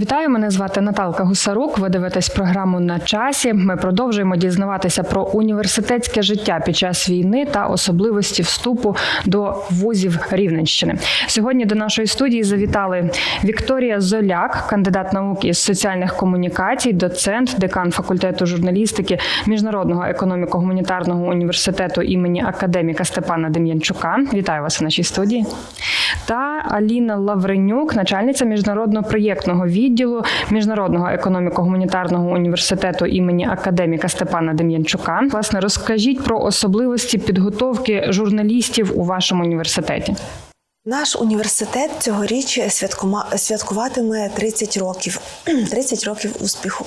Вітаю, мене звати Наталка Гусарук. Ви дивитесь програму на часі. Ми продовжуємо дізнаватися про університетське життя під час війни та особливості вступу до вузів Рівненщини. Сьогодні до нашої студії завітали Вікторія Золяк, кандидат наук із соціальних комунікацій, доцент, декан факультету журналістики Міжнародного економіко-гуманітарного університету імені академіка Степана Дем'янчука. Вітаю вас у нашій студії. Та Аліна Лавренюк, начальниця міжнародного проєктного відділу Міжнародного економіко-гуманітарного університету імені академіка Степана Дем'янчука. Власне, розкажіть про особливості підготовки журналістів у вашому університеті. Наш університет цьогоріч святкуватиме 30 років. 30 років успіху.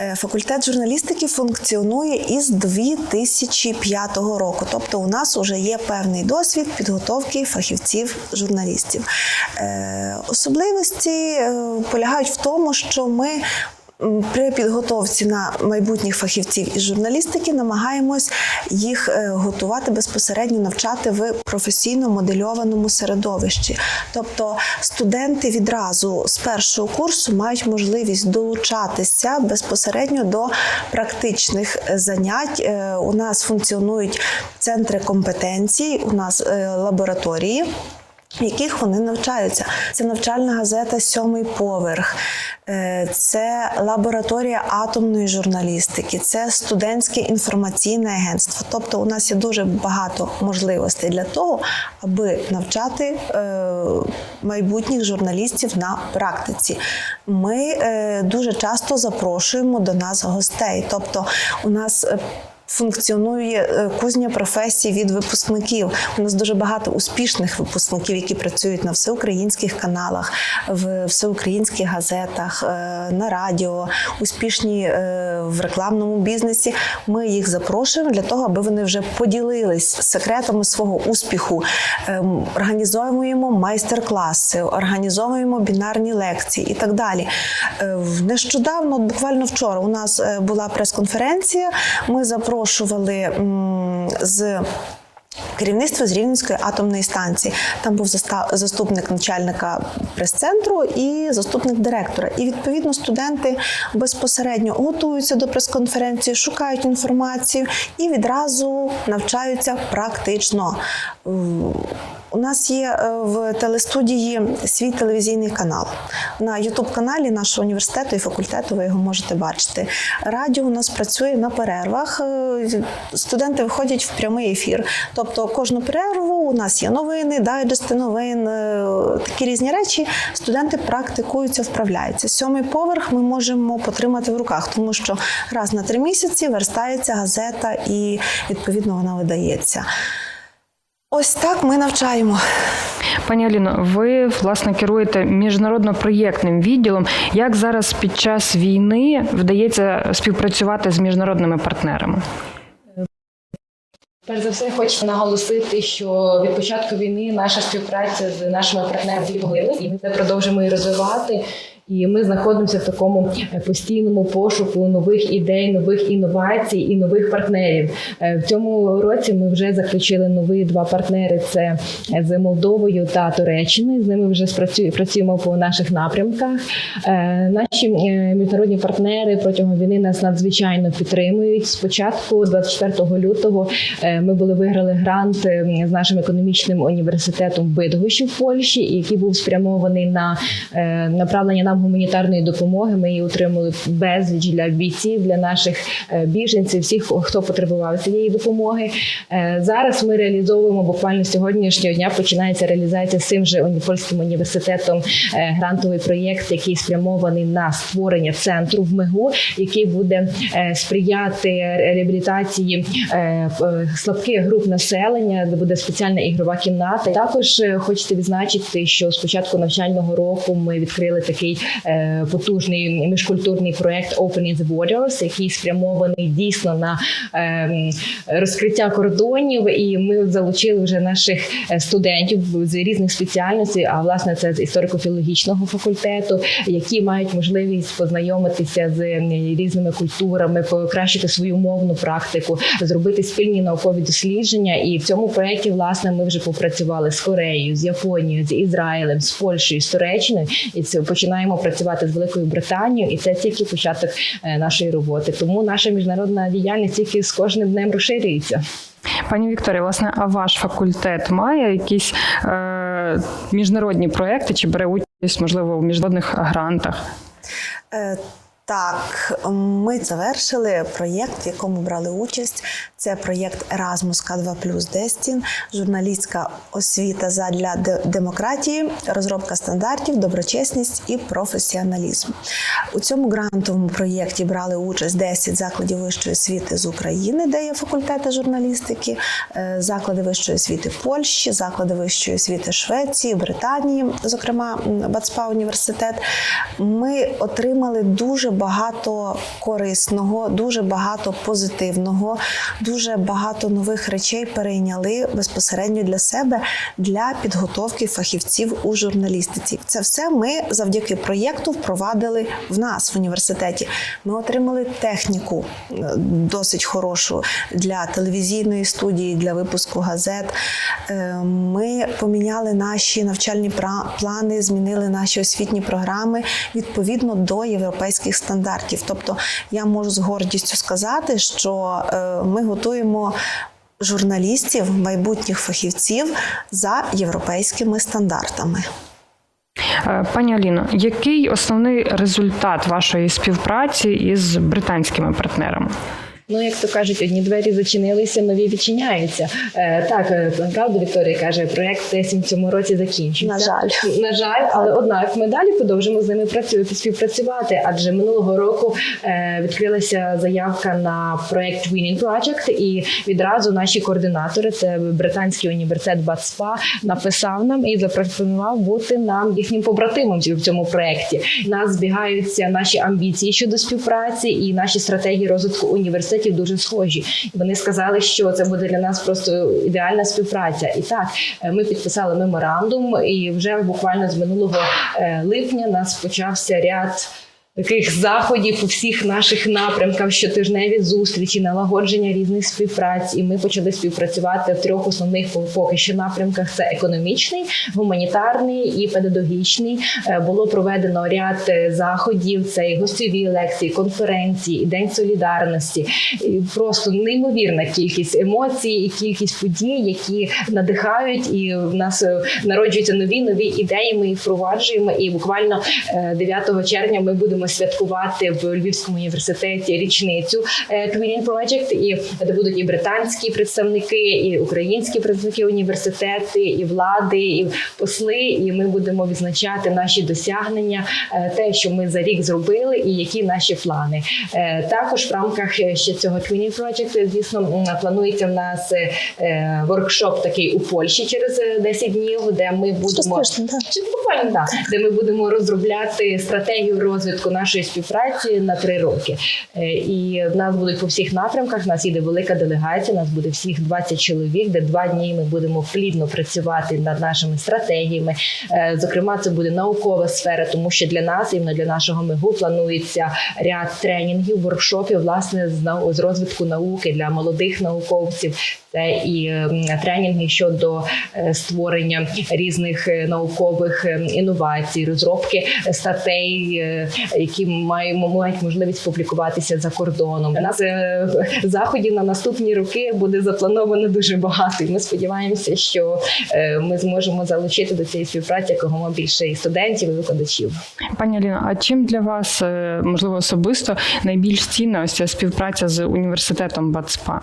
Е, Факультет журналістики функціонує із 2005 року. Тобто, у нас вже є певний досвід підготовки фахівців журналістів. Е, Особливості е, полягають в тому, що ми При підготовці на майбутніх фахівців із журналістики намагаємось їх е, готувати безпосередньо навчати в професійно модельованому середовищі. Тобто студенти відразу з першого курсу мають можливість долучатися безпосередньо до практичних е, занять. Е, У нас функціонують центри компетенцій, у нас лабораторії яких вони навчаються. Це навчальна газета Сьомий поверх, е, це лабораторія атомної журналістики, це студентське інформаційне агентство. Тобто, у нас є дуже багато можливостей для того, аби навчати е, майбутніх журналістів на практиці. Ми е, дуже часто запрошуємо до нас гостей. Тобто, у нас Функціонує е, кузня професій від випускників. У нас дуже багато успішних випускників, які працюють на всеукраїнських каналах, в всеукраїнських газетах, е, на радіо, успішні е, в рекламному бізнесі. Ми їх запрошуємо для того, аби вони вже поділились секретами свого успіху. Ем, Організовуємо майстер-класи, організовуємо бінарні лекції і так далі. Нещодавно, буквально вчора, у нас була прес-конференція. Ми запрошували з. керівництва з Рівненської атомної станції. Там був заступник начальника прес-центру і заступник директора. І відповідно студенти безпосередньо готуються до прес-конференції, шукають інформацію і відразу навчаються практично. У нас є е, в телестудії свій телевізійний канал. На Ютуб-каналі нашого університету і факультету ви його можете бачити. Радіо у нас працює на перервах. Е, Студенти виходять в прямий ефір. Тобто кожну перерву у нас є новини, дайджести новин, е, такі різні речі. Студенти практикуються, вправляються. Сьомий поверх ми можемо потримати в руках, тому що раз на три місяці верстається газета і відповідно вона видається. Ось так ми навчаємо. Пані Аліно, ви власне керуєте міжнародно-проєктним відділом. Як зараз під час війни вдається співпрацювати з міжнародними партнерами? Перш за все, хочу наголосити, що від початку війни наша співпраця з нашими партнерами поглибилась, і ми це продовжуємо і розвивати. І ми знаходимося в такому е, постійному пошуку нових ідей, нових інновацій і нових партнерів. Е, В цьому році ми вже заключили нові два партнери: це з Молдовою та Туреччиною. З ними вже працюємо по наших напрямках. Е, Наші е, міжнародні партнери протягом війни нас надзвичайно підтримують. Спочатку, 24 лютого, е, ми були виграли грант е, з нашим економічним університетом в Бидгощі в Польщі, який був спрямований на е, направлення нам гуманітарної допомоги. Ми її отримали безліч для бійців, для наших е, біженців, всіх, хто потребував цієї допомоги. Е, Зараз ми реалізовуємо буквально сьогоднішнього дня. Починається реалізація з цим же польським університетом е, грантовий проєкт, який спрямований на створення центру в МИГУ, який буде сприяти реабілітації слабких груп населення, де буде спеціальна ігрова кімната. Також хочеться відзначити, що з початку навчального року ми відкрили такий потужний міжкультурний проєкт Open the Borders, який спрямований дійсно на е, розкриття кордонів. І ми залучили вже наших е, студентів з різних спеціальностей. А власне це з історико-філологічного факультету, які мають можливість познайомитися з різними культурами, покращити свою мовну практику, зробити спільні наукові дослідження. І в цьому проєкті, власне, ми вже попрацювали з Кореєю, з Японією, з Ізраїлем, з Польщею, з Туреччиною, і це починаємо почнемо працювати з Великою Британією, і це тільки початок е, нашої роботи. Тому наша міжнародна діяльність тільки з кожним днем розширюється. Пані Вікторія, власне, а ваш факультет має якісь е, міжнародні проекти чи бере участь, можливо, у міжнародних грантах? Так, ми завершили проєкт, в якому брали участь. Це проєкт Erasmus K2 Destin, журналістська освіта задля демократії, розробка стандартів, доброчесність і професіоналізм. У цьому грантовому проєкті брали участь 10 закладів вищої освіти з України, де є факультети журналістики, е, заклади вищої освіти Польщі, заклади вищої освіти Швеції, Британії, зокрема Бацпа університет. Ми отримали дуже багато корисного, дуже багато позитивного, дуже багато нових речей перейняли безпосередньо для себе для підготовки фахівців у журналістиці. Це все ми завдяки проєкту впровадили в нас в університеті. Ми отримали техніку е, досить хорошу для телевізійної студії, для випуску газет. Е, Ми поміняли наші навчальні плани, змінили наші освітні програми відповідно до європейських. Тобто, я можу з гордістю сказати, що е, ми готуємо. Журналістів, майбутніх фахівців за європейськими стандартами. Е, Пані Аліно, який основний результат вашої співпраці із британськими партнерами? Ну, як то кажуть, одні двері зачинилися, нові відчиняються. Е, так, е, правда, Вікторія каже, проект десь в цьому році закінчиться. На жаль. На жаль, але однак ми далі продовжимо з ними працювати, співпрацювати. Адже минулого року е, відкрилася заявка на проект Winning Project, і відразу наші координатори, це британський університет Бацпа, написав нам і запропонував бути нам їхнім побратимом в цьому проекті. Нас збігаються наші амбіції щодо співпраці і наші стратегії розвитку університетів дуже схожі. Вони сказали, що це буде для нас просто ідеальна співпраця. І так, е, ми підписали меморандум, і вже буквально з минулого е, липня нас почався ряд. Таких заходів у всіх наших напрямках, щотижневі зустрічі, налагодження різних співпраць, і ми почали співпрацювати в трьох основних поки що напрямках: це економічний, гуманітарний і педагогічний. Е, Було проведено ряд е, заходів: це і гостьові лекції, конференції, і день солідарності. І просто неймовірна кількість емоцій і кількість подій, які надихають, і в нас е, народжуються нові нові ідеї. Ми впроваджуємо. І буквально е, 9 червня ми будемо святкувати в Львівському університеті річницю е, Twinning Project, і де будуть і британські представники, і українські представники університети, і влади, і посли. І ми будемо відзначати наші досягнення, е, те, що ми за рік зробили, і які наші плани. Е, Також в рамках е, ще цього Twinning Project, звісно, планується в нас е, е, воркшоп такий у Польщі через е, 10 днів, де ми будемо чи буквально так, де ми будемо розробляти стратегію розвитку нашої співпраці на три роки. Е, І в нас будуть по всіх напрямках. Нас їде велика делегація. Нас буде всіх 20 чоловік, де два дні ми будемо плідно працювати над нашими стратегіями. Е, Зокрема, це буде наукова сфера, тому що для нас, іменно для нашого МИГУ, планується ряд тренінгів, воркшопів, власне, з розвитку науки для молодих науковців. Це і ем, тренінги щодо е, створення різних наукових е, інновацій, розробки статей, які маємо мають можливість публікуватися за кордоном. У нас е, заходів на наступні роки буде заплановано дуже багато. І ми сподіваємося, що е, ми зможемо залучити до цієї співпраці якомога більше і студентів, і викладачів. Пані Аліно, а чим для вас, е, можливо, особисто найбільш цінна ось ця співпраця з університетом БАЦПА?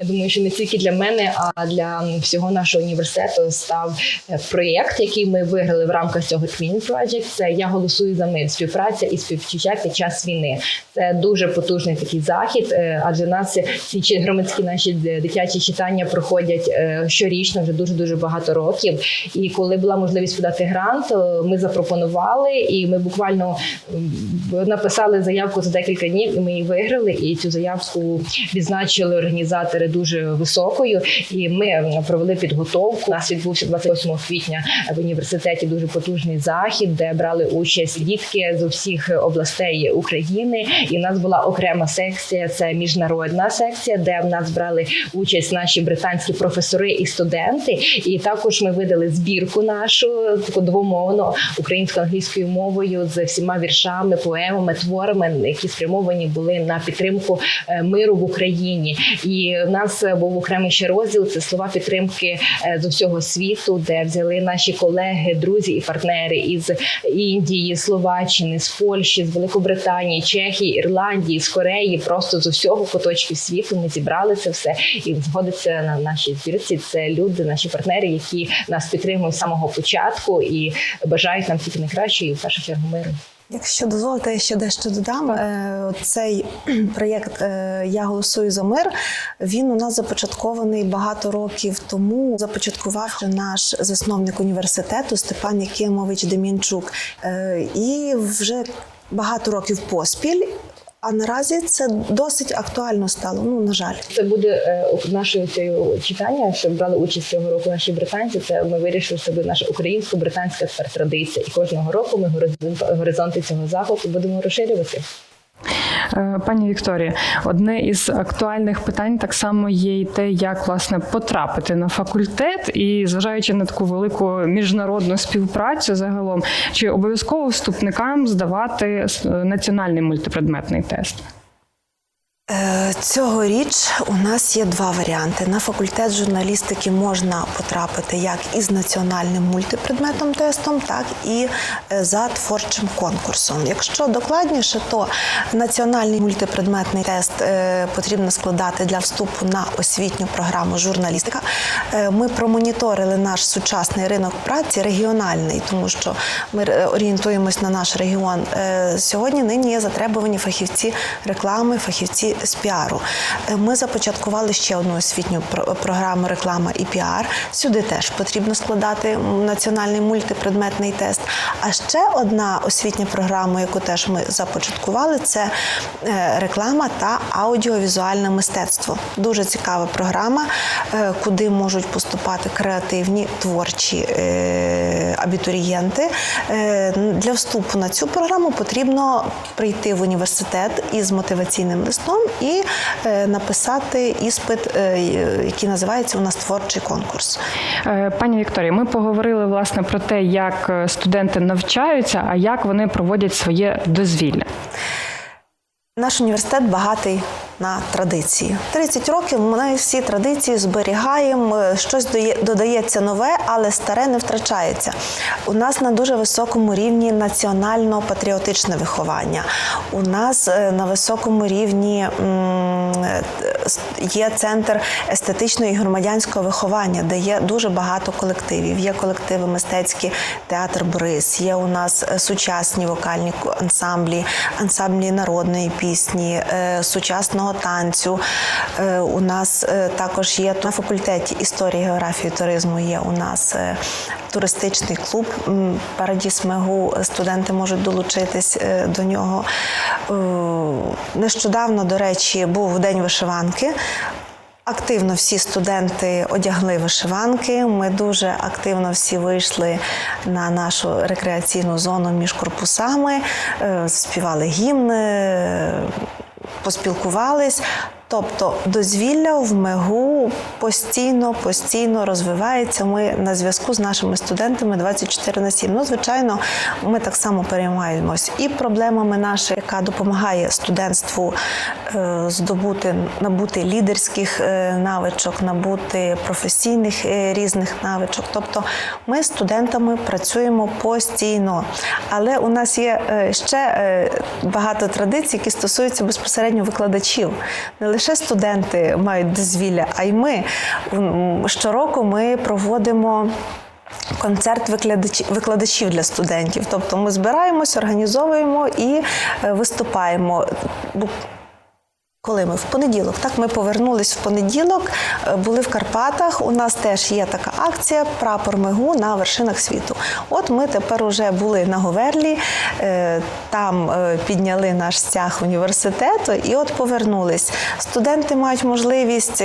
Я думаю, що не тільки для мене, а для всього нашого університету став е, проєкт, який ми виграли в рамках цього Twinning Project. Це я голосую за мир, співпраця і співчуття під час війни. Це дуже потужний такий захід, е, адже нас ці громадські наші дитячі читання проходять е, щорічно, вже дуже дуже багато років. І коли була можливість подати грант, е, ми запропонували, і ми буквально написали заявку за декілька днів, і ми її виграли. І цю заявку відзначили організатори дуже високою. І ми провели підготовку. У нас відбувся 28 квітня в університеті дуже потужний захід, де брали участь дітки з усіх областей України. І в нас була окрема секція. Це міжнародна секція, де в нас брали участь наші британські професори і студенти. І також ми видали збірку нашу таку двомовну українсько-англійською мовою з всіма віршами, поемами, творами, які спрямовані були на підтримку е, миру в Україні. І нас е, був окремий ще розділ це слова підтримки е, з усього світу, де взяли наші колеги, друзі і партнери із Індії, Словаччини, з Польщі, з Великобританії, Чехії, Ірландії, з Кореї, просто з усього куточків світу. Ми зібрали це все і згодиться на нашій збірці. Це люди, наші партнери, які нас підтримують з самого початку і бажають нам тільки найкращого і в першу чергу миру. Якщо дозволите, я ще дещо додам. Е, Цей проєкт е, Я голосую за мир. Він у нас започаткований багато років тому. Започаткував наш засновник університету Степан Якимович Демінчук. Е, І вже багато років поспіль. А наразі це досить актуально стало. Ну на жаль. Це буде е, нашою цією читання, що брали участь цього року наші британці. Це ми вирішили, що наша українсько-британська тепер традиція. І кожного року ми горизонт- горизонти цього заходу будемо розширювати. Е, Пані Вікторія, одне із актуальних питань так само є і те, як власне потрапити на факультет, і зважаючи на таку велику міжнародну співпрацю, загалом чи обов'язково вступникам здавати е, національний мультипредметний тест? Е, Цьогоріч у нас є два варіанти. На факультет журналістики можна потрапити як із національним мультипредметом тестом, так і е, за творчим конкурсом. Якщо докладніше, то національний мультипредметний тест е, потрібно складати для вступу на освітню програму журналістика. Ми промоніторили наш сучасний ринок праці регіональний, тому що ми орієнтуємось на наш регіон. Сьогодні нині є затребувані фахівці реклами, фахівці з піару. Е, Ми започаткували ще одну освітню про- програму реклама і піар. Сюди теж потрібно складати національний мультипредметний тест. А ще одна освітня програма, яку теж ми започаткували, це е, реклама та аудіовізуальне мистецтво. Дуже цікава програма, е, куди можуть поступати креативні творчі абітурієнти. Е, Для вступу на цю програму потрібно прийти в університет із мотиваційним листом і е, написати іспит, е, який називається у нас творчий конкурс. Пані Вікторія, ми поговорили власне про те, як студенти навчаються, а як вони проводять своє дозвілля. Наш університет багатий на традиції. 30 років ми всі традиції зберігаємо, е, щось додається нове, але старе не втрачається. У нас на дуже високому рівні національно-патріотичне виховання. У нас е, на високому рівні е, є центр естетичного і громадянського виховання, де є дуже багато колективів. Є колективи мистецькі театр Борис, є у нас е, сучасні вокальні ансамблі, ансамблі народної пісні, е, сучасного танцю. Е, У нас також є на факультеті історії, географії, туризму. Є у нас туристичний клуб Парадіс Мегу. Студенти можуть долучитись до нього. Нещодавно, до речі, був день вишиванки. Активно всі студенти одягли вишиванки. Ми дуже активно всі вийшли на нашу рекреаційну зону між корпусами, е, співали гімни, е, поспілкувались. Тобто дозвілля в МЕГУ постійно, постійно розвивається. Ми на зв'язку з нашими студентами 24 на 7. Ну, звичайно, ми так само переймаємось і проблемами нашої, яка допомагає студентству е, здобути, набути лідерських е, навичок, набути професійних е, різних навичок. Тобто ми з студентами працюємо постійно. Але у нас є ще багато традицій, які стосуються безпосередньо викладачів. Не лише студенти мають дозвілля, а й ми. Щороку ми проводимо. Концерт викладачів, для студентів. Тобто ми збираємось, організовуємо і е, виступаємо. Коли ми в понеділок, так ми повернулись в понеділок, е, були в Карпатах. У нас теж є така акція Прапор Мигу на вершинах світу. От ми тепер уже були на Говерлі, е, там е, підняли наш стяг університету і от повернулись. Студенти мають можливість.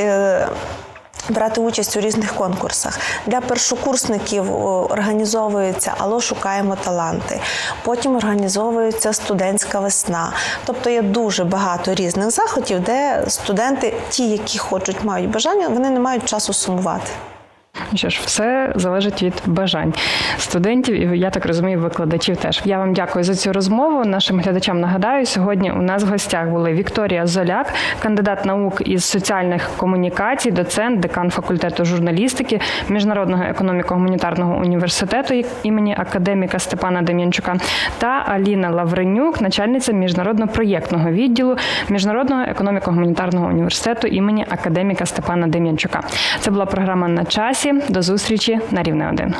Брати участь у різних конкурсах для першокурсників організовується Ало шукаємо таланти. Потім організовується студентська весна. Тобто є дуже багато різних заходів, де студенти, ті, які хочуть, мають бажання, вони не мають часу сумувати. Що ж, все залежить від бажань студентів і я так розумію, викладачів теж. Я вам дякую за цю розмову. Нашим глядачам нагадаю, сьогодні у нас в гостях були Вікторія Золяк, кандидат наук із соціальних комунікацій, доцент, декан факультету журналістики Міжнародного економіко-гуманітарного університету імені академіка Степана Дем'янчука, та Аліна Лавренюк, начальниця міжнародно-проєктного відділу Міжнародного економіко-гуманітарного університету імені академіка Степана Дем'янчука. Це була програма на часі. До зустрічі на рівне 1.